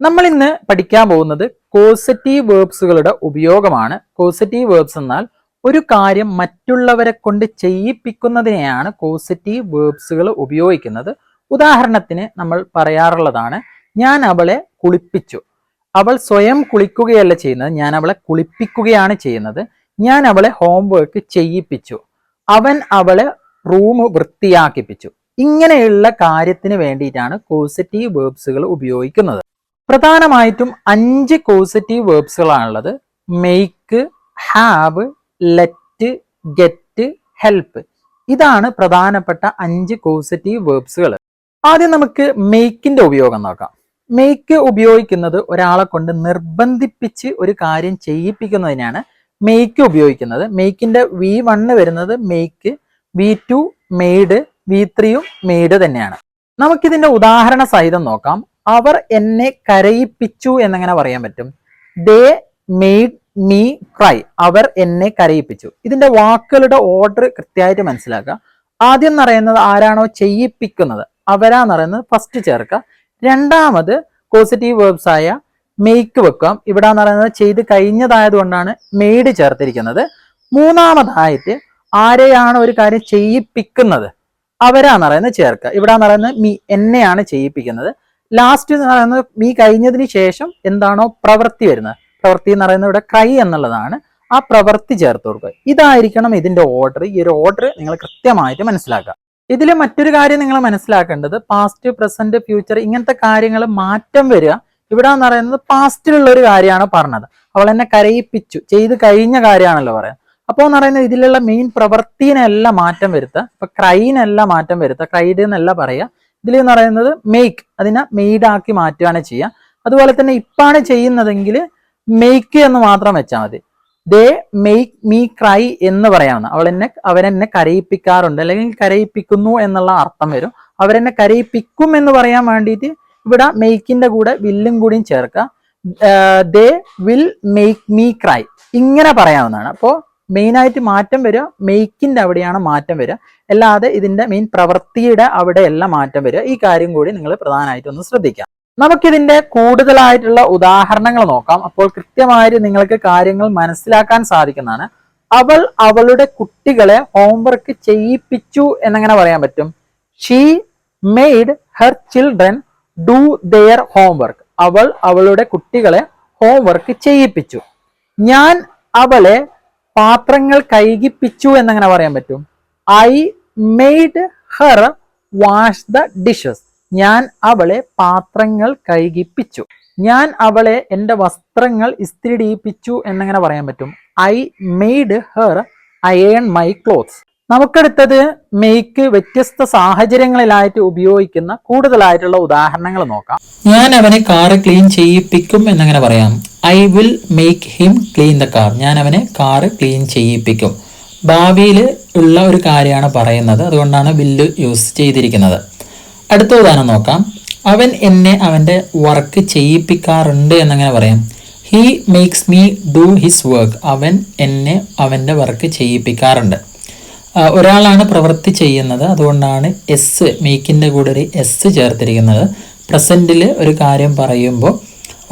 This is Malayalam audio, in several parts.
നമ്മൾ ഇന്ന് പഠിക്കാൻ പോകുന്നത് കോസറ്റീവ് വേർബ്സുകളുടെ ഉപയോഗമാണ്. കോസറ്റീവ് വേർബ്സ് എന്നാൽ ഒരു കാര്യം മറ്റുള്ളവരെ കൊണ്ട് ചെയ്യിപ്പിക്കുന്നതിനെയാണ് കോസറ്റീവ് വേർബ്സുകൾ ഉപയോഗിക്കുന്നത്. ഉദാഹരണത്തിന് നമ്മൾ പറയാറുള്ളതാണ് ഞാൻ അവളെ കുളിപ്പിച്ചു. അവൾ സ്വയം കുളിക്കുകയല്ല ചെയ്യുന്നത് ഞാൻ അവളെ കുളിപ്പിക്കുകയാണ് ചെയ്യുന്നത്. ഞാൻ അവളെ ഹോംവർക്ക് ചെയ്യിപ്പിച്ചു. അവൻ അവളെ റൂം വൃത്തിയാക്കിപ്പിച്ചു. ഇങ്ങനെയുള്ള കാര്യത്തിന് വേണ്ടിയിട്ടാണ് കോസറ്റീവ് വേർബ്സുകൾ ഉപയോഗിക്കുന്നത്. പ്രധാനമായിട്ടും അഞ്ച് causative വേർബ്സുകളാണുള്ളത് make have let get help ഇതാണ് പ്രധാനപ്പെട്ട അഞ്ച് കോസറ്റീവ് വേർബ്സുകൾ ആദ്യം നമുക്ക് മെയ്ക്കിന്റെ ഉപയോഗം നോക്കാം. മെയ്ക്ക് ഉപയോഗിക്കുന്നത് ഒരാളെ കൊണ്ട് നിർബന്ധിപ്പിച്ച് ഒരു കാര്യം ചെയ്യിപ്പിക്കുന്നതിനാണ് മെയ്ക്ക് ഉപയോഗിക്കുന്നത്. മെയ്ക്കിന്റെ വി വണ്ണ് വരുന്നത് make V two made V ത്രീയും മെയ്ഡ് തന്നെയാണ്. നമുക്കിതിന്റെ ഉദാഹരണ സഹിതം നോക്കാം. അവർ എന്നെ കരയിപ്പിച്ചു എന്നങ്ങനെ പറയാൻ പറ്റും. ദേ മെയ്ഡ് മീ ക്രൈ അവർ എന്നെ കരയിപ്പിച്ചു. ഇതിന്റെ വാക്കുകളുടെ ഓർഡർ കൃത്യമായിട്ട് മനസ്സിലാക്കുക. ആദ്യം എന്ന് പറയുന്നത് ആരാണോ ചെയ്യിപ്പിക്കുന്നത്? അവരാന്ന് പറയുന്നത് ഫസ്റ്റ് ചേർക്കുക. രണ്ടാമത് പോസിറ്റീവ് വേർബ്സ് ആയ മെയ്ക്ക് വെക്കാം ഇവിടെ എന്ന് പറയുന്നത് ചെയ്ത് കഴിഞ്ഞതായത് കൊണ്ടാണ് മെയ്ഡ് ചേർത്തിരിക്കുന്നത്. മൂന്നാമതായിട്ട് ആരെയാണ് ഒരു കാര്യം ചെയ്യിപ്പിക്കുന്നത്? അവരാന്ന് പറയുന്നത് ചേർക്കുക. ഇവിടെ എന്ന് പറയുന്നത് മീ എന്നെയാണ് ചെയ്യിപ്പിക്കുന്നത്. ലാസ്റ്റ് എന്ന് പറയുന്നത് മീ കഴിഞ്ഞതിന് ശേഷം എന്താണോ പ്രവൃത്തി വരുന്നത്. പ്രവൃത്തി എന്ന് പറയുന്നത് ഇവിടെ ക്രൈ എന്നുള്ളതാണ്. ആ പ്രവൃത്തി ചേർത്ത് കൊടുക്കുക. ഇതായിരിക്കണം ഇതിന്റെ ഓർഡർ ഈ ഒരു ഓർഡർ നിങ്ങൾ കൃത്യമായിട്ട് മനസ്സിലാക്കുക. ഇതിൽ മറ്റൊരു കാര്യം നിങ്ങൾ മനസ്സിലാക്കേണ്ടത് പാസ്റ്റ് പ്രസന്റ് ഫ്യൂച്ചർ ഇങ്ങനത്തെ കാര്യങ്ങൾ മാറ്റം വരിക. ഇവിടെ എന്ന് പറയുന്നത് പാസ്റ്റിലുള്ള ഒരു കാര്യമാണ് പറഞ്ഞത്. അവൾ എന്നെ കരയിപ്പിച്ചു. ചെയ്ത് കഴിഞ്ഞ കാര്യമാണല്ലോ പറയാം അപ്പോൾ എന്ന് പറയുന്നത് ഇതിലുള്ള മെയിൻ പ്രവൃത്തിനെല്ലാം മാറ്റം വരുത്തുക. ഇപ്പൊ ക്രൈനെല്ലാം മാറ്റം വരുത്തുക. ക്രൈഡ് എന്നല്ല പറയുക. ഇതിൽ എന്ന് പറയുന്നത് മെയ്ക്ക് അതിനെ മെയ്ഡ് ആക്കി മാറ്റുകയാണ് ചെയ്യുക. അതുപോലെ തന്നെ ഇപ്പാണ് ചെയ്യുന്നതെങ്കിൽ മെയ്ക്ക് എന്ന് മാത്രം വെച്ചാൽ മതി. ദേ മെയ്ക്ക് മീ ക്രൈ എന്ന് പറയാവുന്ന അവൾ എന്നെ അവരെന്നെ കരയിപ്പിക്കാറുണ്ട്. അല്ലെങ്കിൽ കരയിപ്പിക്കുന്നു എന്നുള്ള അർത്ഥം വരും. അവരെന്നെ കരയിപ്പിക്കും എന്ന് പറയാൻ വേണ്ടിയിട്ട് ഇവിടെ മെയ്ക്കിന്റെ കൂടെ വില്ലും കൂടിയും ചേർക്കുക. They will make me cry ഇങ്ങനെ പറയാവുന്നതാണ്. അപ്പോൾ മെയിനായിട്ട് മാറ്റം വരിക മെയ്ക്കിന്റെ അവിടെയാണ് മാറ്റം വരിക. അല്ലാതെ ഇതിന്റെ മെയിൻ പ്രവൃത്തിയുടെ അവിടെയല്ല മാറ്റം വരിക. ഈ കാര്യം കൂടി നിങ്ങൾ പ്രധാനമായിട്ട് ഒന്ന് ശ്രദ്ധിക്കാം നമുക്കിതിന്റെ കൂടുതലായിട്ടുള്ള ഉദാഹരണങ്ങൾ നോക്കാം. അപ്പോൾ കൃത്യമായിട്ട് നിങ്ങൾക്ക് കാര്യങ്ങൾ മനസ്സിലാക്കാൻ സാധിക്കുന്നതാണ്. അവൾ അവളുടെ കുട്ടികളെ ഹോംവർക്ക് ചെയ്യിപ്പിച്ചു എന്നങ്ങനെ പറയാൻ പറ്റും. She made her children do their homework അവൾ അവളുടെ കുട്ടികളെ ഹോംവർക്ക് ചെയ്യിപ്പിച്ചു. ഞാൻ അവളെ പാത്രങ്ങൾ കൈകിപ്പിച്ചു എന്നങ്ങനെ പറയാൻ പറ്റും? I made her wash the dishes ഞാൻ അവളെ പാത്രങ്ങൾ കൈകിപ്പിച്ചു ഞാൻ അവളെ എന്റെ വസ്ത്രങ്ങൾ ഇസ്ത്രിടിയിപ്പിച്ചു എന്നങ്ങനെ പറയാൻ പറ്റും? I made her iron my clothes നമുക്കടുത്തത് make വ്യത്യസ്ത സാഹചര്യങ്ങളിലായിട്ട് ഉപയോഗിക്കുന്ന കൂടുതലായിട്ടുള്ള ഉദാഹരണങ്ങൾ നോക്കാം. ഞാൻ അവനെ കാറ് ക്ലീൻ ചെയ്യിപ്പിക്കും എന്നങ്ങനെ പറയാം. I will make him clean the car ഞാൻ അവനെ കാറ് ക്ലീൻ ചെയ്യിപ്പിക്കും. ഭാവിയിൽ ഉള്ള ഒരു കാര്യമാണ് പറയുന്നത്. അതുകൊണ്ടാണ് ബില്ല് യൂസ് ചെയ്തിരിക്കുന്നത്. അടുത്ത ഉദാഹരണം നോക്കാം. അവൻ എന്നെ അവന്റെ വർക്ക് ചെയ്യിപ്പിക്കാറുണ്ട് എന്നങ്ങനെ പറയാം. He makes me do his work അവൻ എന്നെ അവന്റെ വർക്ക് ചെയ്യിപ്പിക്കാറുണ്ട്. ഒരാളാണ് പ്രവൃത്തി ചെയ്യുന്നത്. അതുകൊണ്ടാണ് എസ് മേക്കിന്റെ കൂടെ ഒരു എസ് ചേർത്തിരിക്കുന്നത്. പ്രസന്റിൽ ഒരു കാര്യം പറയുമ്പോൾ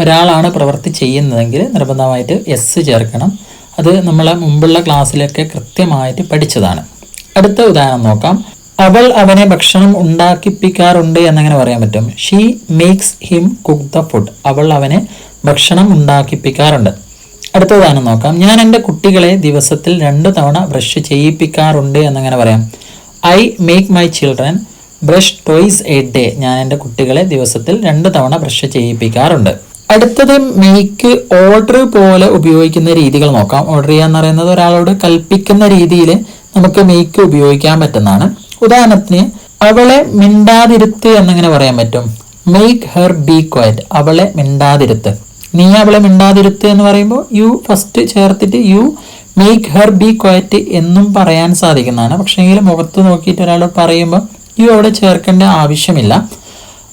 ഒരാളാണ് പ്രവൃത്തി ചെയ്യുന്നതെങ്കിൽ നിർബന്ധമായിട്ട് എസ് ചേർക്കണം. അത് നമ്മളെ മുമ്പുള്ള ക്ലാസ്സിലൊക്കെ കൃത്യമായിട്ട് പഠിച്ചതാണ്. അടുത്ത ഉദാഹരണം നോക്കാം. അവൾ അവനെ ഭക്ഷണം ഉണ്ടാക്കിപ്പിക്കാറുണ്ട് എന്നങ്ങനെ പറയാൻ പറ്റും. She makes him cook the food അവൾ അവനെ ഭക്ഷണം ഉണ്ടാക്കിപ്പിക്കാറുണ്ട്. അടുത്ത നോക്കാം. ഞാൻ എന്റെ കുട്ടികളെ ദിവസത്തിൽ രണ്ട് തവണ ബ്രഷ് ചെയ്യിപ്പിക്കാറുണ്ട് എന്നങ്ങനെ പറയാം. I make my children brush twice a day ഞാൻ എന്റെ കുട്ടികളെ ദിവസത്തിൽ രണ്ട് തവണ ബ്രഷ് ചെയ്യിപ്പിക്കാറുണ്ട്. അടുത്തത് മേക്ക് ഓർഡർ പോലെ ഉപയോഗിക്കുന്ന രീതികൾ നോക്കാം. ഓർഡർ ചെയ്യാന്ന് പറയുന്നത് ഒരാളോട് കൽപ്പിക്കുന്ന രീതിയിൽ നമുക്ക് മേക്ക് ഉപയോഗിക്കാൻ പറ്റുന്നതാണ്. ഉദാഹരണത്തിന് അവളെ മിണ്ടാതിരുത്ത് എന്നങ്ങനെ പറയാൻ പറ്റും. മേക്ക് ഹെർ ബി ക്വയറ്റ് അവളെ മിണ്ടാതിരുത്ത്. നീ അവളെ മിണ്ടാതിരുത്ത് എന്ന് പറയുമ്പോൾ യു ഫസ്റ്റ് ചേർത്തിട്ട് you make her be quiet എന്നും പറയാൻ സാധിക്കുന്നതാണ്. പക്ഷേങ്കിൽ മുഖത്ത് നോക്കിയിട്ട് ഒരാൾ പറയുമ്പോൾ യു അവിടെ ചേർക്കേണ്ട ആവശ്യമില്ല.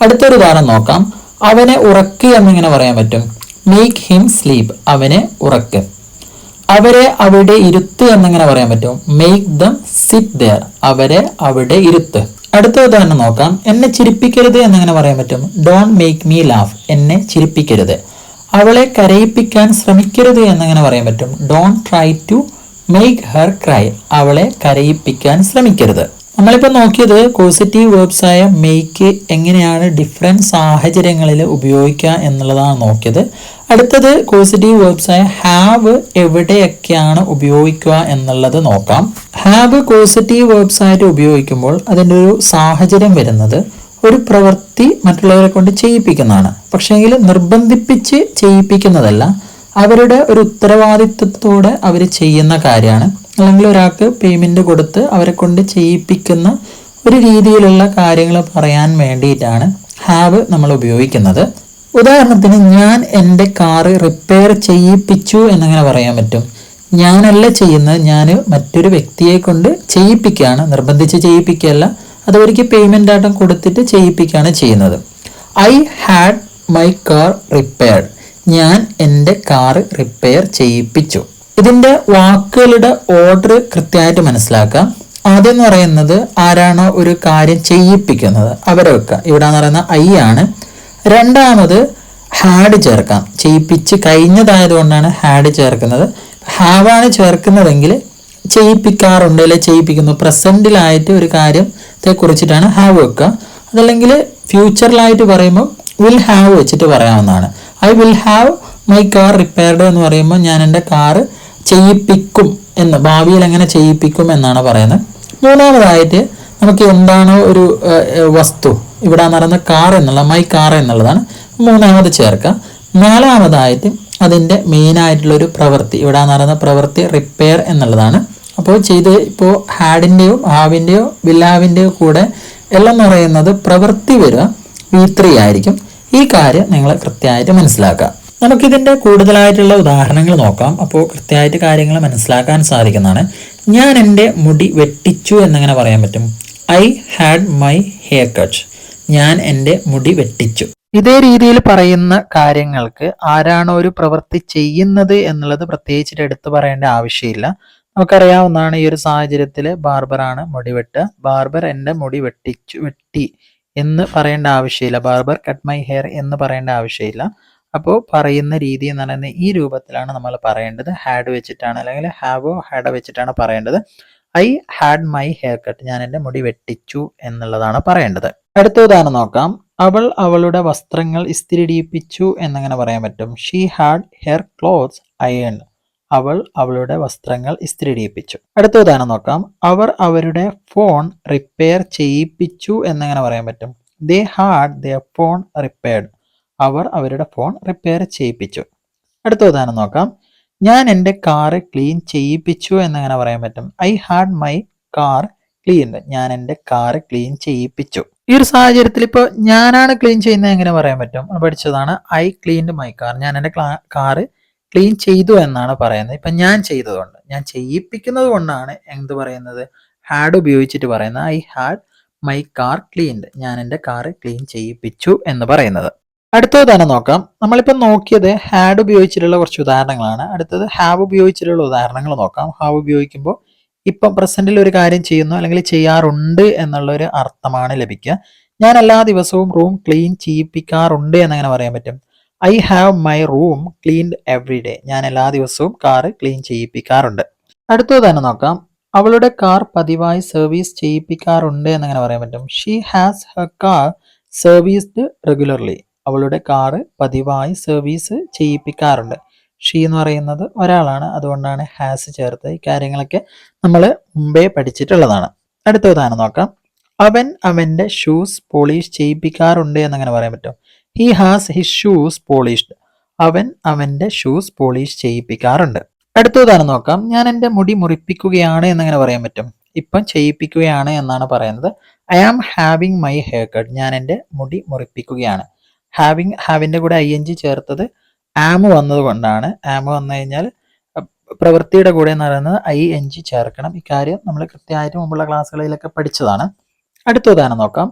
അടുത്തൊരു ഉദാഹരണം നോക്കാം. അവനെ ഉറക്ക് എന്നിങ്ങനെ പറയാൻ പറ്റും? മേക്ക് ഹിം സ്ലീപ്പ് അവനെ ഉറക്ക്. അവരെ അവിടെ ഇരുത്ത് എന്നിങ്ങനെ പറയാൻ പറ്റും? മേക്ക് ദം സിറ്റ് ദർ അവരെ അവിടെ ഇരുത്ത്. അടുത്ത ഉദാഹരണം നോക്കാം. എന്നെ ചിരിപ്പിക്കരുത് എന്നിങ്ങനെ പറയാൻ പറ്റും? ഡോൺ മേക്ക് മീ ലാഫ് എന്നെ ചിരിപ്പിക്കരുത്. അവളെ കരയിപ്പിക്കാൻ ശ്രമിക്കരുത് എന്നങ്ങനെ പറയാൻ പറ്റും. Don't try to make her cry അവളെ കരയിപ്പിക്കാൻ ശ്രമിക്കരുത്. നമ്മളിപ്പോൾ നോക്കിയത് പോസിറ്റീവ് വേർബ്സ് ആയ മേക്ക് എങ്ങനെയാണ് ഡിഫറെന്റ് സാഹചര്യങ്ങളിൽ ഉപയോഗിക്കുക എന്നുള്ളതാണ് നോക്കിയത്. അടുത്തത് പോസിറ്റീവ് വേർബ്സ് ആയ ഹാവ് എവിടെയൊക്കെയാണ് ഉപയോഗിക്കുക എന്നുള്ളത് നോക്കാം. ഹാവ് പോസിറ്റീവ് വേർബ്സ് ആയിട്ട് ഉപയോഗിക്കുമ്പോൾ അതിന്റെ ഒരു സാഹചര്യം വരുന്നത് ഒരു പ്രവൃത്തി മറ്റുള്ളവരെ കൊണ്ട് ചെയ്യിപ്പിക്കുന്നതാണ്. പക്ഷേങ്കിൽ നിർബന്ധിപ്പിച്ച് ചെയ്യിപ്പിക്കുന്നതല്ല. അവരുടെ ഒരു ഉത്തരവാദിത്വത്തോടെ അവർ ചെയ്യുന്ന കാര്യമാണ്. അല്ലെങ്കിൽ ഒരാൾക്ക് പേയ്മെന്റ് കൊടുത്ത് അവരെ കൊണ്ട് ചെയ്യിപ്പിക്കുന്ന ഒരു രീതിയിലുള്ള കാര്യങ്ങൾ പറയാൻ വേണ്ടിയിട്ടാണ് ഹാവ് നമ്മൾ ഉപയോഗിക്കുന്നത്. ഉദാഹരണത്തിന് ഞാൻ എന്റെ കാറ് റിപ്പയർ ചെയ്യിപ്പിച്ചു എന്നങ്ങനെ പറയാൻ പറ്റും. ഞാനല്ല ചെയ്യുന്നത്. ഞാൻ മറ്റൊരു വ്യക്തിയെ കൊണ്ട് ചെയ്യിപ്പിക്കുകയാണ്. നിർബന്ധിച്ച് ചെയ്യിപ്പിക്കുകയല്ല. അത് അവർക്ക് പേയ്മെന്റ് ആയിട്ടും കൊടുത്തിട്ട് ചെയ്യിപ്പിക്കുകയാണ് ചെയ്യുന്നത്. I had my car repaired ഞാൻ എന്റെ കാർ റിപ്പയർ ചെയ്യിപ്പിച്ചു. ഇതിന്റെ വാക്കുകളുടെ ഓർഡർ കൃത്യമായിട്ട് മനസ്സിലാക്കാം. ആദ്യം എന്ന് പറയുന്നത് ആരാണോ ഒരു കാര്യം ചെയ്യിപ്പിക്കുന്നത്. അവരെ വെക്കുക ഇവിടെ എന്ന് പറയുന്നത് ഐ ആണ്. രണ്ടാമത് ഹാഡ് ചേർക്കാം. ചെയ്യിപ്പിച്ച് കഴിഞ്ഞതായതുകൊണ്ടാണ് ഹാഡ് ചേർക്കുന്നത്. ഹാവാണ് ചേർക്കുന്നതെങ്കിൽ ചെയ്യിപ്പിക്കാറുണ്ട് അല്ലെ ചെയ്യിപ്പിക്കുന്നു. പ്രസന്റിലായിട്ട് ഒരു കാര്യത്തെ കുറിച്ചിട്ടാണ് ഹാവ് വെക്കുക. അതല്ലെങ്കിൽ ഫ്യൂച്ചറിലായിട്ട് പറയുമ്പോൾ വിൽ ഹാവ് വെച്ചിട്ട് പറയാവുന്നതാണ്. I will have my car repaired എന്ന് പറയുമ്പോൾ ഞാൻ എന്റെ കാർ ചെയ്യിപ്പിക്കും എന്ന് ഭാവിയിൽ എങ്ങനെ ചെയ്യിപ്പിക്കും എന്നാണ് പറയുന്നത്. മൂന്നാമതായിട്ട് നമുക്ക് എന്താണോ ഒരു വസ്തു ഇവിടെ നടന്ന കാർ എന്നുള്ള മൈ കാർ എന്നുള്ളതാണ്. മൂന്നാമത് ചേർക്കുക. നാലാമതായിട്ട് അതിന്റെ മെയിനായിട്ടുള്ളൊരു പ്രവൃത്തി ഇവിടെ നടന്ന പ്രവൃത്തി റിപ്പയർ എന്നുള്ളതാണ്. അപ്പോൾ ചെയ്ത് ഇപ്പോൾ ഹാഡിന്റെയോ ഹാവിന്റെയോ ബില്ലാവിന്റെയോ കൂടെ എല്ലാം എന്ന് പറയുന്നത് പ്രവൃത്തി വരിക വി ത്രീ ആയിരിക്കും. ഈ കാര്യം നിങ്ങൾ കൃത്യമായിട്ട് മനസ്സിലാക്കുക. നമുക്കിതിന്റെ കൂടുതലായിട്ടുള്ള ഉദാഹരണങ്ങൾ നോക്കാം. അപ്പോൾ കൃത്യമായിട്ട് കാര്യങ്ങൾ മനസ്സിലാക്കാൻ സാധിക്കുന്നതാണ്. ഞാൻ എന്റെ മുടി വെട്ടിച്ചു എന്നങ്ങനെ പറയാൻ പറ്റും. I had my hair cut. ഞാൻ എന്റെ മുടി വെട്ടിച്ചു. ഇതേ രീതിയിൽ പറയുന്ന കാര്യങ്ങൾക്ക് ആരാണോ ഒരു പ്രവൃത്തി ചെയ്യുന്നത് എന്നുള്ളത് പ്രത്യേകിച്ചിട്ട് എടുത്തു പറയേണ്ട ആവശ്യമില്ല. നമുക്കറിയാവുന്നതാണ് ഈ ഒരു സാഹചര്യത്തിൽ ബാർബറാണ് മുടി വെട്ടുക ബാർബർ എന്റെ മുടി വെട്ടിച്ചു വെട്ടി എന്ന് പറയേണ്ട ആവശ്യമില്ല. ബാർബർ കട്ട് മൈ ഹെയർ എന്ന് പറയേണ്ട ആവശ്യമില്ല. അപ്പോൾ പറയുന്ന രീതി എന്ന് പറയുന്നത് ഈ രൂപത്തിലാണ് നമ്മൾ പറയേണ്ടത്. ഹാഡ് വെച്ചിട്ടാണ് അല്ലെങ്കിൽ ഹാവോ ഹാഡ വെച്ചിട്ടാണ് പറയേണ്ടത്. I had my hair cut. ഞാൻ എന്റെ മുടി വെട്ടിച്ചു എന്നുള്ളതാണ് പറയേണ്ടത്. അടുത്ത ഉദാഹരണം നോക്കാം. അവൾ അവളുടെ വസ്ത്രങ്ങൾ ഇസ്തിരിടിയിപ്പിച്ചു എന്നങ്ങനെ പറയാൻ പറ്റും. She had her clothes iron അവൾ അവളുടെ വസ്ത്രങ്ങൾ ഇസ്ത്രീടിയിപ്പിച്ചു അടുത്ത ഉദാഹരണം നോക്കാം. അവർ അവരുടെ ഫോൺ റിപ്പയർ ചെയ്യിപ്പിച്ചു എന്നങ്ങനെ പറയാൻ പറ്റും? They had the phone repaired അവർ അവരുടെ ഫോൺ റിപ്പയർ ചെയ്യിപ്പിച്ചു. അടുത്ത ഉദാഹരണം നോക്കാം. ഞാൻ എന്റെ കാറ് ക്ലീൻ ചെയ്യിപ്പിച്ചു എന്നങ്ങനെ പറയാൻ പറ്റും? I had my car cleaned ഞാൻ എന്റെ കാറ് ക്ലീൻ ചെയ്യിപ്പിച്ചു. ഈ ഒരു സാഹചര്യത്തിൽ ഇപ്പോൾ ഞാനാണ് ക്ലീൻ ചെയ്യുന്നത് എങ്ങനെ പറയാൻ പറ്റും? പഠിച്ചതാണ് ഐ ക്ലീൻഡ് മൈ കാർ ഞാൻ എന്റെ കാറ് ക്ലീൻ ചെയ്തു എന്നാണ് പറയുന്നത്. ഇപ്പം ഞാൻ ചെയ്തതുകൊണ്ട് ഞാൻ ചെയ്യിപ്പിക്കുന്നത് കൊണ്ടാണ് എന്ത് പറയുന്നത്? ഹാഡ് ഉപയോഗിച്ചിട്ട് പറയുന്നത്. I had my car cleaned. ഞാൻ എന്റെ കാർ ക്ലീൻ ചെയ്യിപ്പിച്ചു എന്ന് പറയുന്നത്. അടുത്തത് തന്നെ നോക്കാം. നമ്മളിപ്പോൾ നോക്കിയത് ഹാഡ് ഉപയോഗിച്ചിട്ടുള്ള കുറച്ച് ഉദാഹരണങ്ങളാണ്. അടുത്തത് ഹാവ് ഉപയോഗിച്ചിട്ടുള്ള ഉദാഹരണങ്ങൾ നോക്കാം. ഹാവ് ഉപയോഗിക്കുമ്പോൾ ഇപ്പം പ്രസന്റിൽ ഒരു കാര്യം ചെയ്യുന്നു അല്ലെങ്കിൽ ചെയ്യാറുണ്ട് എന്നുള്ളൊരു അർത്ഥമാണ് ലഭിക്കുക. ഞാൻ എല്ലാ ദിവസവും റൂം ക്ലീൻ ചെയ്യിപ്പിക്കാറുണ്ട് എന്നങ്ങനെ പറയാൻ പറ്റും. I have my room cleaned every day ഞാൻ എല്ലാ ദിവസവും കാറ് ക്ലീൻ ചെയ്യിപ്പിക്കാറുണ്ട്. അടുത്തത് തന്നെ നോക്കാം. അവളുടെ കാർ പതിവായി സർവീസ് ചെയ്യിപ്പിക്കാറുണ്ട് എന്നങ്ങനെ പറയാൻ പറ്റും. She has her car serviced regularly അവളുടെ കാറ് പതിവായി സർവീസ് ചെയ്യിപ്പിക്കാറുണ്ട്. ഷീ എന്ന് പറയുന്നത് ഒരാളാണ്. അതുകൊണ്ടാണ് ഹാസ് ചേർത്ത് ഈ കാര്യങ്ങളൊക്കെ നമ്മൾ മുമ്പേ പഠിച്ചിട്ടുള്ളതാണ്. അടുത്ത ഉദാഹരണം നോക്കാം. അവൻ അവന്റെ ഷൂസ് പോളിഷ് ചെയ്യിപ്പിക്കാറുണ്ട് എന്നങ്ങനെ പറയാൻ പറ്റും. He has his shoes polished അവൻ അവന്റെ ഷൂസ് പോളിഷ് ചെയ്യിപ്പിക്കാറുണ്ട്. അടുത്ത ഉദാഹരണം നോക്കാം. ഞാൻ എന്റെ മുടി മുറിപ്പിക്കുകയാണ് എന്നങ്ങനെ പറയാൻ പറ്റും. ഇപ്പം ചെയ്യിപ്പിക്കുകയാണ് എന്നാണ് പറയുന്നത്. I am having my hair cut ഞാൻ എന്റെ മുടി മുറിപ്പിക്കുകയാണ്. ഹാവിങ് ഹാവിന്റെ കൂടെ ഐ എൻ ജി ചേർത്തത് ആമ് വന്നത് കൊണ്ടാണ് ആമ് വന്നു കഴിഞ്ഞാൽ പ്രവൃത്തിയുടെ കൂടെ എന്ന് പറയുന്നത് ഐ എൻ ജി ചേർക്കണം. ഇക്കാര്യം നമ്മൾ കൃത്യമായിട്ട് മുമ്പുള്ള ക്ലാസ്സുകളിലൊക്കെ പഠിച്ചതാണ്. അടുത്ത ഉദാഹരണം നോക്കാം.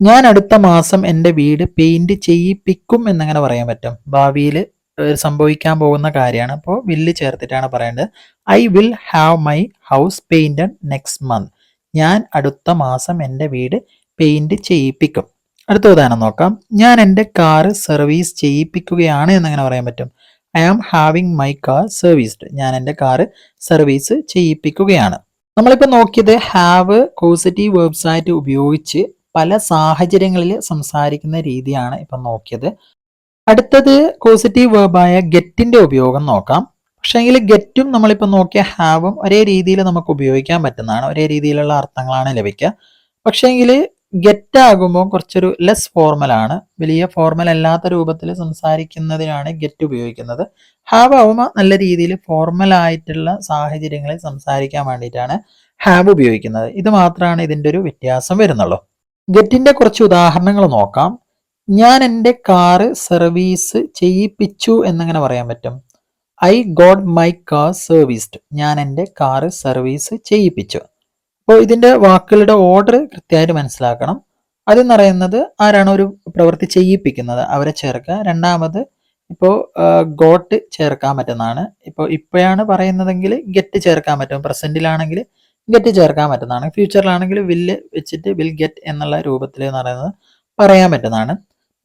ഞാൻ അടുത്ത മാസം എന്റെ വീട് പെയിന്റ് ചെയ്യിപ്പിക്കും എന്നങ്ങനെ പറയാൻ പറ്റും. ഭാവിയിൽ സംഭവിക്കാൻ പോകുന്ന കാര്യമാണ്. അപ്പോൾ വില്ല് ചേർത്തിട്ടാണ് പറയേണ്ടത്. I will have my house painted next month. ഞാൻ അടുത്ത മാസം എന്റെ വീട് പെയിന്റ് ചെയ്യിപ്പിക്കും. അടുത്ത ഉദാഹരണം നോക്കാം. ഞാൻ എന്റെ കാറ് സർവീസ് ചെയ്യിപ്പിക്കുകയാണ് എന്നങ്ങനെ പറയാൻ പറ്റും. I am having my car serviced. ഞാൻ എന്റെ കാറ് സർവീസ് ചെയ്യിപ്പിക്കുകയാണ്. നമ്മളിപ്പോൾ നോക്കിയത് ഹാവ് കോസിറ്റീവ് വെബ്സൈറ്റ് ഉപയോഗിച്ച് പല സാഹചര്യങ്ങളിൽ സംസാരിക്കുന്ന രീതിയാണ് ഇപ്പം നോക്കിയത്. അടുത്തത് കോസിറ്റീവ് വേർബായ ഗെറ്റിന്റെ ഉപയോഗം നോക്കാം. പക്ഷേങ്കിൽ ഗെറ്റും നമ്മളിപ്പോൾ നോക്കിയ ഹാവും ഒരേ രീതിയിൽ നമുക്ക് ഉപയോഗിക്കാൻ പറ്റുന്നതാണ്. ഒരേ രീതിയിലുള്ള അർത്ഥങ്ങളാണ് ലഭിക്കുക. പക്ഷേങ്കിൽ ഗെറ്റ് ആകുമ്പോൾ കുറച്ചൊരു ലെസ് ഫോർമലാണ് വലിയ ഫോർമൽ അല്ലാത്ത രൂപത്തിൽ സംസാരിക്കുന്നതിനാണ് ഗെറ്റ് ഉപയോഗിക്കുന്നത്. ഹാവ് ആവുമ്പോൾ നല്ല രീതിയിൽ ഫോർമൽ ആയിട്ടുള്ള സാഹചര്യങ്ങളിൽ സംസാരിക്കാൻ വേണ്ടിയിട്ടാണ് ഹാവ് ഉപയോഗിക്കുന്നത്. ഇത് മാത്രമാണ് ഇതിന്റെ ഒരു വ്യത്യാസം വരുന്നുള്ളൂ. ഗെറ്റിന്റെ കുറച്ച് ഉദാഹരണങ്ങൾ നോക്കാം. ഞാൻ എന്റെ കാറ് സർവീസ് ചെയ്യിപ്പിച്ചു എന്നങ്ങനെ പറയാൻ പറ്റും? I got my car serviced. ഞാൻ എന്റെ കാറ് സർവീസ് ചെയ്യിപ്പിച്ചു. അപ്പോൾ ഇതിന്റെ വാക്കുകളുടെ ഓർഡർ കൃത്യമായിട്ട് മനസ്സിലാക്കണം. അതെന്ന് പറയുന്നത് ആരാണ് ഒരു പ്രവൃത്തി ചെയ്യിപ്പിക്കുന്നത്? അവരെ ചേർക്കുക. രണ്ടാമത് ഇപ്പോൾ ഗോട്ട് ചേർക്കാൻ പറ്റുന്നതാണ്. ഇപ്പോൾ ഇപ്പോഴാണ് പറയുന്നതെങ്കിൽ ഗെറ്റ് ചേർക്കാൻ പറ്റും. പ്രസന്റിലാണെങ്കിൽ ഗെറ്റ് ചേർക്കാൻ പറ്റുന്നതാണ്. ഫ്യൂച്ചറിലാണെങ്കിൽ വില്ല് വെച്ചിട്ട് വിൽ ഗെറ്റ് എന്നുള്ള രൂപത്തിൽ എന്ന് പറയുന്നത് പറയാൻ പറ്റുന്നതാണ്.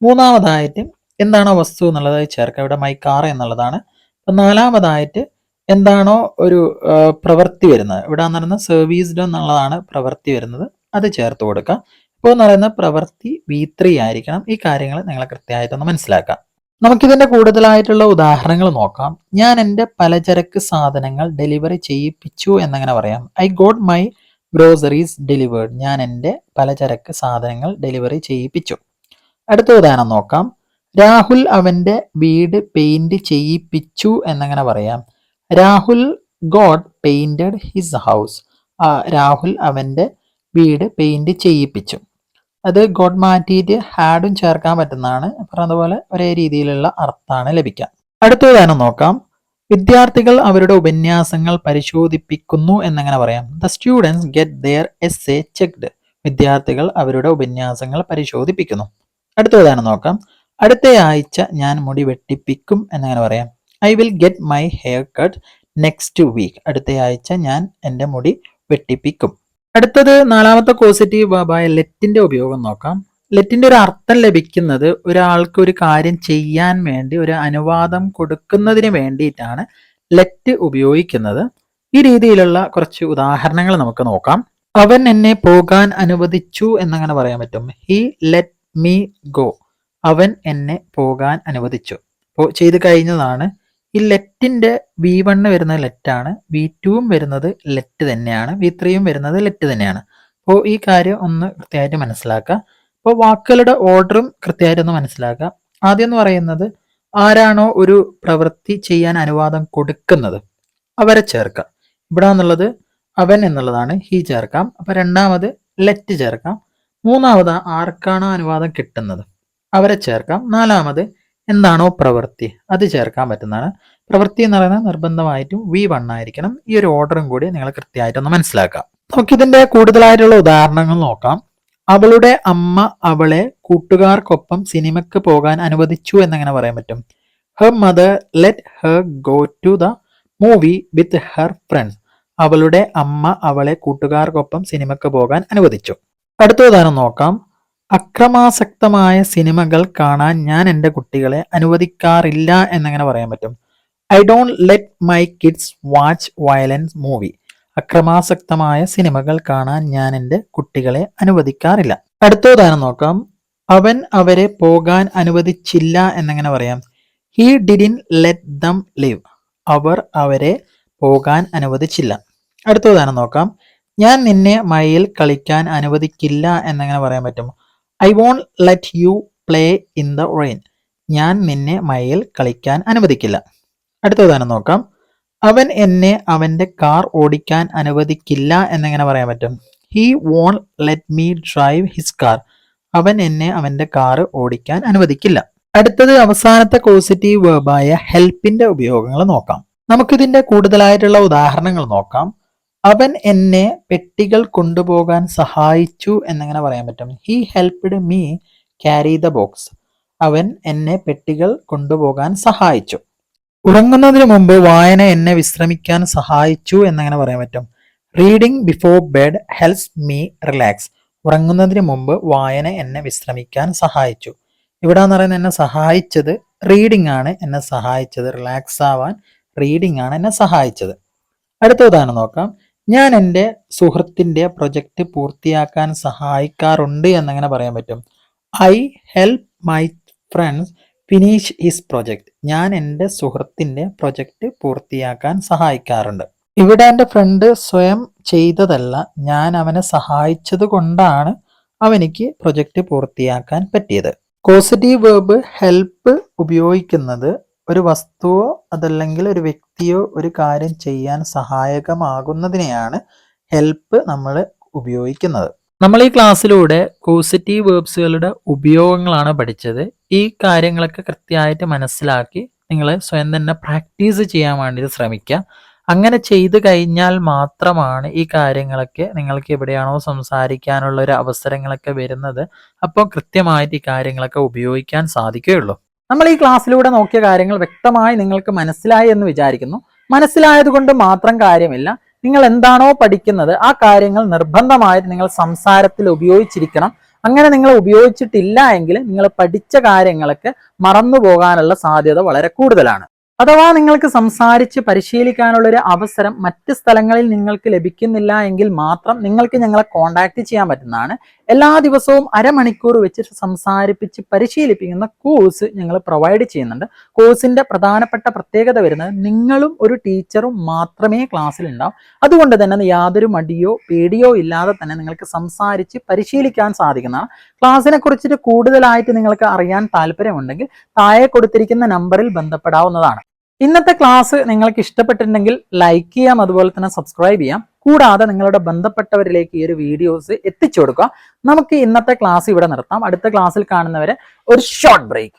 മൂന്നാമതായിട്ട് എന്താണോ വസ്തു എന്നുള്ളത് ചേർക്കുക ഇവിടെ മൈ കാർ എന്നുള്ളതാണ്. അപ്പം നാലാമതായിട്ട് എന്താണോ ഒരു പ്രവൃത്തി വരുന്നത്. ഇവിടെ എന്ന് പറയുന്നത് സർവീസ്ഡ് എന്നുള്ളതാണ് പ്രവൃത്തി വരുന്നത്. അത് ചേർത്ത് കൊടുക്കുക ഇപ്പോൾ എന്ന് പറയുന്ന പ്രവൃത്തി വി ത്രീ ആയിരിക്കണം. ഈ കാര്യങ്ങൾ നിങ്ങൾ കൃത്യമായിട്ടൊന്ന് മനസ്സിലാക്കാം. നമുക്കിതിന്റെ കൂടുതലായിട്ടുള്ള ഉദാഹരണങ്ങൾ നോക്കാം. ഞാൻ എന്റെ പലചരക്ക് സാധനങ്ങൾ ഡെലിവറി ചെയ്യിപ്പിച്ചു എന്നങ്ങനെ പറയാം. I got my groceries delivered. ഞാൻ എന്റെ പലചരക്ക് സാധനങ്ങൾ ഡെലിവറി ചെയ്യിപ്പിച്ചു. അടുത്ത ഉദാഹരണം നോക്കാം. രാഹുൽ അവന്റെ വീട് പെയിന്റ് ചെയ്യിപ്പിച്ചു എന്നങ്ങനെ പറയാം. Rahul got painted his house. Rahul അവന്റെ വീട് പെയിന്റ് ചെയ്യിപ്പിച്ചു. അത് ഗോഡ് മാറ്റിയിട്ട് ഹാഡും ചേർക്കാൻ പറ്റുന്നതാണ്. പറഞ്ഞതുപോലെ ഒരേ രീതിയിലുള്ള അർത്ഥമാണ് ലഭിക്കുക. അടുത്ത ഉദാഹരണം നോക്കാം. വിദ്യാർത്ഥികൾ അവരുടെ ഉപന്യാസങ്ങൾ പരിശോധിപ്പിക്കുന്നു എന്നങ്ങനെ പറയാം. The students get their essay checked വിദ്യാർത്ഥികൾ അവരുടെ ഉപന്യാസങ്ങൾ പരിശോധിപ്പിക്കുന്നു. അടുത്ത ഉദാഹരണം നോക്കാം. അടുത്ത ആഴ്ച ഞാൻ മുടി വെട്ടിപ്പിക്കും എന്നങ്ങനെ പറയാം. I will get my hair cut next week അടുത്ത ആഴ്ച ഞാൻ എന്റെ മുടി വെട്ടിപ്പിക്കും. അടുത്തത് നാലാമത്തെ പോസിറ്റീവ് ബാബായ ലെറ്റിന്റെ ഉപയോഗം നോക്കാം. ലെറ്റിന്റെ ഒരു അർത്ഥം ലഭിക്കുന്നത് ഒരാൾക്ക് ഒരു കാര്യം ചെയ്യാൻ വേണ്ടി ഒരു അനുവാദം കൊടുക്കുന്നതിന് വേണ്ടിയിട്ടാണ് ലെറ്റ് ഉപയോഗിക്കുന്നത്. ഈ രീതിയിലുള്ള കുറച്ച് ഉദാഹരണങ്ങൾ നമുക്ക് നോക്കാം. അവൻ എന്നെ പോകാൻ അനുവദിച്ചു എന്നങ്ങനെ പറയാൻ പറ്റും. ഹി ലെറ്റ് മീ ഗോ അവൻ എന്നെ പോകാൻ അനുവദിച്ചു. അപ്പോൾ ചെയ്ത് കഴിഞ്ഞതാണ് ഈ ലെറ്റിന്റെ വി വണ്ണ് വരുന്നത് ലെറ്റാണ് വി ടുവും വരുന്നത് ലെറ്റ് തന്നെയാണ്. വി ത്രീയും വരുന്നത് ലെറ്റ് തന്നെയാണ്. അപ്പോൾ ഈ കാര്യം ഒന്ന് കൃത്യമായിട്ട് മനസ്സിലാക്കുക. അപ്പോൾ വാക്കുകളുടെ ഓർഡറും കൃത്യമായിട്ട് ഒന്ന് മനസ്സിലാക്കുക. ആദ്യം എന്ന് പറയുന്നത് ആരാണോ ഒരു പ്രവൃത്തി ചെയ്യാൻ അനുവാദം കൊടുക്കുന്നത്. അവരെ ചേർക്കാം. ഇവിടെ എന്നുള്ളത് അവൻ എന്നുള്ളതാണ് ഹി ചേർക്കാം. അപ്പൊ രണ്ടാമത് ലെറ്റ് ചേർക്കാം. മൂന്നാമത് ആർക്കാണോ അനുവാദം കിട്ടുന്നത്? അവരെ ചേർക്കാം. നാലാമത് എന്താണോ പ്രവൃത്തി അത് ചേർക്കാൻ പറ്റുന്നതാണ്. പ്രവൃത്തി എന്ന് പറയുന്നത് നിർബന്ധമായിട്ടും വി വൺ ആയിരിക്കണം. ഈ ഒരു ഓർഡറും കൂടി നിങ്ങൾ കൃത്യമായിട്ടൊന്ന് മനസ്സിലാക്കാം നമുക്കിതിന്റെ കൂടുതലായിട്ടുള്ള ഉദാഹരണങ്ങൾ നോക്കാം. അവളുടെ അമ്മ അവളെ കൂട്ടുകാർക്കൊപ്പം സിനിമയ്ക്ക് പോകാൻ അനുവദിച്ചു എന്നങ്ങനെ പറയാൻ പറ്റും. Her mother let her go to the movie with her friends അവളുടെ അമ്മ അവളെ കൂട്ടുകാർക്കൊപ്പം സിനിമയ്ക്ക് പോകാൻ അനുവദിച്ചു. അടുത്ത ഉദാഹരണം നോക്കാം. അക്രമാസക്തമായ സിനിമകൾ കാണാൻ ഞാൻ എന്റെ കുട്ടികളെ അനുവദിക്കാറില്ല എന്നങ്ങനെ പറയാൻ പറ്റും. I don't let my kids watch violence movie. അക്രമാസക്തമായ സിനിമകൾ കാണാൻ ഞാൻ എന്റെ കുട്ടികളെ അനുവദിക്കാറില്ല. അടുത്ത ഉദാഹരണം നോക്കാം. അവൻ അവരെ പോകാൻ അനുവദിച്ചില്ല എന്നങ്ങനെ പറയാം. He didn't let them leave അവർ അവരെ പോകാൻ അനുവദിച്ചില്ല. അടുത്ത ഉദാഹരണം നോക്കാം. ഞാൻ നിന്നെ മയിൽ കളിക്കാൻ അനുവദിക്കില്ല എന്നങ്ങനെ പറയാൻ പറ്റും. I won't let you play in the rain ഞാൻ നിന്നെ മഴയിൽ കളിക്കാൻ അനുവദിക്കില്ല. അടുത്ത ഉദാഹരണം നോക്കാം. അവൻ എന്നെ അവന്റെ കാർ ഓടിക്കാൻ അനുവദിക്കില്ല എന്നെങ്ങനെ പറയാൻ പറ്റും? He won't let me drive his car അവൻ എന്നെ അവന്റെ കാർ ഓടിക്കാൻ അനുവദിക്കില്ല. അടുത്തത് അവസാനത്തെ പോസിറ്റീവ് വേർബായ ഹെൽപ്പിന്റെ ഉപയോഗങ്ങൾ നോക്കാം. നമുക്കിതിന്റെ കൂടുതലായിട്ടുള്ള ഉദാഹരണങ്ങൾ നോക്കാം. അവൻ എന്നെ പെട്ടികൾ കൊണ്ടുപോകാൻ സഹായിച്ചു എന്നങ്ങനെ പറയാൻ പറ്റും. He helped me carry the box അവൻ എന്നെ പെട്ടികൾ കൊണ്ടുപോകാൻ സഹായിച്ചു. ഉറങ്ങുന്നതിന് മുമ്പ് വായന എന്നെ വിശ്രമിക്കാൻ സഹായിച്ചു എന്നങ്ങനെ പറയാൻ പറ്റും. Reading before bed helps me relax ഉറങ്ങുന്നതിന് മുമ്പ് വായന എന്നെ വിശ്രമിക്കാൻ സഹായിച്ചു. ഇവിടെ എന്ന് പറയുന്നത് എന്നെ സഹായിച്ചത് റീഡിംഗ് ആണ്. എന്നെ സഹായിച്ചത് റിലാക്സ് ആവാൻ റീഡിംഗ് ആണ് എന്നെ സഹായിച്ചത്. അടുത്ത ഉദാഹരണം നോക്കാം. ഞാൻ എന്റെ സുഹൃത്തിന്റെ പ്രൊജക്റ്റ് പൂർത്തിയാക്കാൻ സഹായിക്കാറുണ്ട് എന്നങ്ങനെ പറയാൻ പറ്റും. I help my friends finish his project. ഞാൻ എന്റെ സുഹൃത്തിന്റെ പ്രൊജക്റ്റ് പൂർത്തിയാക്കാൻ സഹായിക്കാറുണ്ട്. ഇവിടെ എന്റെ ഫ്രണ്ട് സ്വയം ചെയ്തതല്ല ഞാൻ അവനെ സഹായിച്ചത് കൊണ്ടാണ് അവനിക്ക് പ്രൊജക്റ്റ് പൂർത്തിയാക്കാൻ പറ്റിയത്. കോസിറ്റീവ് വേർബ് ഹെൽപ്പ് ഉപയോഗിക്കുന്നത് ഒരു വസ്തുവോ അതല്ലെങ്കിൽ ഒരു വ്യക്തിയോ ഒരു കാര്യം ചെയ്യാൻ സഹായകമാകുന്നതിനെയാണ് ഹെൽപ്പ് നമ്മൾ ഉപയോഗിക്കുന്നത്. നമ്മൾ ഈ ക്ലാസ്സിലൂടെ കോസിറ്റീവ് വേർബ്സുകളുടെ ഉപയോഗങ്ങളാണ് പഠിച്ചത്. ഈ കാര്യങ്ങളൊക്കെ കൃത്യമായിട്ട് മനസ്സിലാക്കി നിങ്ങൾ സ്വയം തന്നെ പ്രാക്ടീസ് ചെയ്യാൻ വേണ്ടിയിട്ട് ശ്രമിക്കുക. അങ്ങനെ ചെയ്തു കഴിഞ്ഞാൽ മാത്രമാണ് ഈ കാര്യങ്ങളൊക്കെ നിങ്ങൾക്ക് എവിടെയാണോ സംസാരിക്കാനുള്ള ഒരു അവസരങ്ങളൊക്കെ വരുന്നത്. അപ്പോൾ കൃത്യമായിട്ട് ഈ കാര്യങ്ങളൊക്കെ ഉപയോഗിക്കാൻ സാധിക്കുകയുള്ളൂ. നമ്മൾ ഈ ക്ലാസ്സിലൂടെ നോക്കിയ കാര്യങ്ങൾ വ്യക്തമായി നിങ്ങൾക്ക് മനസ്സിലായി എന്ന് വിചാരിക്കുന്നു. മനസ്സിലായതുകൊണ്ട് മാത്രം കാര്യമില്ല. നിങ്ങൾ എന്താണോ പഠിക്കുന്നത് ആ കാര്യങ്ങൾ നിർബന്ധമായിട്ട് നിങ്ങൾ സംസാരത്തിൽ ഉപയോഗിച്ചിരിക്കണം. അങ്ങനെ നിങ്ങൾ ഉപയോഗിച്ചിട്ടില്ല എങ്കിൽ നിങ്ങൾ പഠിച്ച കാര്യങ്ങളൊക്കെ മറന്നു പോകാനുള്ള സാധ്യത വളരെ കൂടുതലാണ്. അഥവാ നിങ്ങൾക്ക് സംസാരിച്ച് പരിശീലിക്കാനുള്ള ഒരു അവസരം മറ്റ് സ്ഥലങ്ങളിൽ നിങ്ങൾക്ക് ലഭിക്കുന്നില്ല എങ്കിൽ മാത്രം നിങ്ങൾക്ക് ഞങ്ങളെ കോൺടാക്ട് ചെയ്യാൻ പറ്റുന്നതാണ്. എല്ലാ ദിവസവും അരമണിക്കൂർ വെച്ച് സംസാരിപ്പിച്ച് പരിശീലിപ്പിക്കുന്ന കോഴ്സ് ഞങ്ങൾ പ്രൊവൈഡ് ചെയ്യുന്നുണ്ട്. കോഴ്സിന്റെ പ്രധാനപ്പെട്ട പ്രത്യേകത വരുന്നത് നിങ്ങളും ഒരു ടീച്ചറും മാത്രമേ ക്ലാസ്സിൽ ഉണ്ടാവും അതുകൊണ്ട് തന്നെ യാതൊരു മടിയോ പേടിയോ ഇല്ലാതെ തന്നെ നിങ്ങൾക്ക് സംസാരിച്ച് പരിശീലിക്കാൻ സാധിക്കുന്നതാണ്. ക്ലാസ്സിനെ കുറിച്ചിട്ട് കൂടുതലായിട്ട് നിങ്ങൾക്ക് അറിയാൻ താല്പര്യമുണ്ടെങ്കിൽ താഴെ കൊടുത്തിരിക്കുന്ന നമ്പറിൽ ബന്ധപ്പെടാവുന്നതാണ്. ഇന്നത്തെ ക്ലാസ് നിങ്ങൾക്ക് ഇഷ്ടപ്പെട്ടിട്ടുണ്ടെങ്കിൽ ലൈക്ക് ചെയ്യാം അതുപോലെ തന്നെ സബ്സ്ക്രൈബ് ചെയ്യാം. കൂടാതെ നിങ്ങളുടെ ബന്ധപ്പെട്ടവരിലേക്ക് ഈ ഒരു വീഡിയോസ് എത്തിച്ചു കൊടുക്കുക നമുക്ക് ഇന്നത്തെ ക്ലാസ് ഇവിടെ നിർത്താം. അടുത്ത ക്ലാസ്സിൽ കാണുന്നവരെ ഒരു ഷോർട്ട് ബ്രേക്ക്